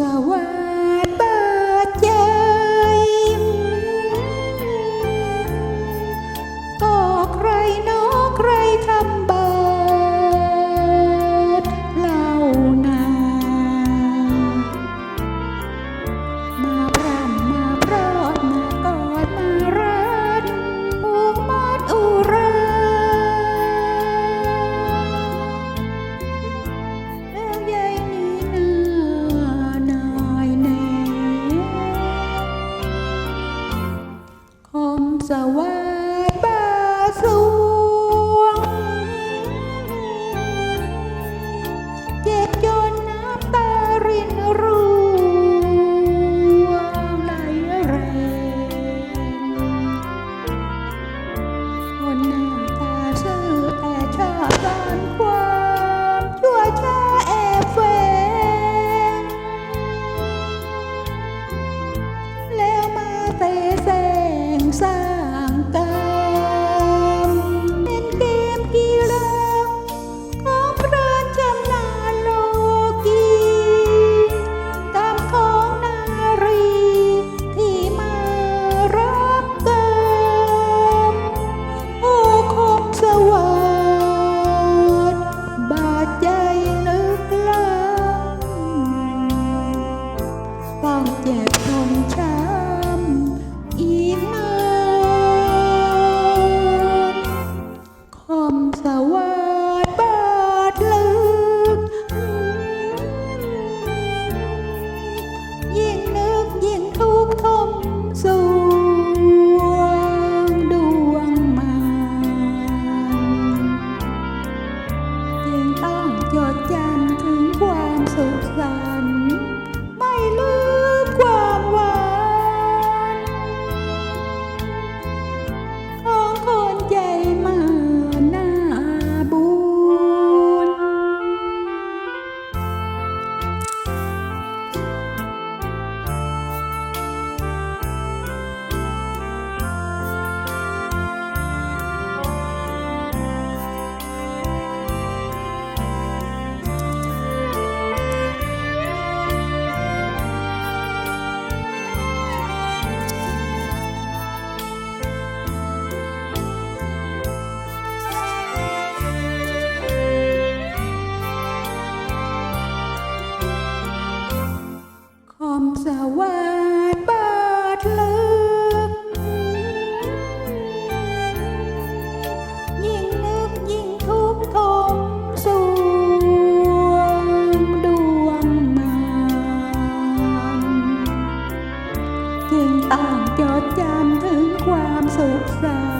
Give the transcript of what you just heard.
ส คม ง มสวาดบาดลึก ยิ่งนึกยิ่งทุกข์ทมสวงดวงนามยิ่งต่างจดจำถึงความสุขสัน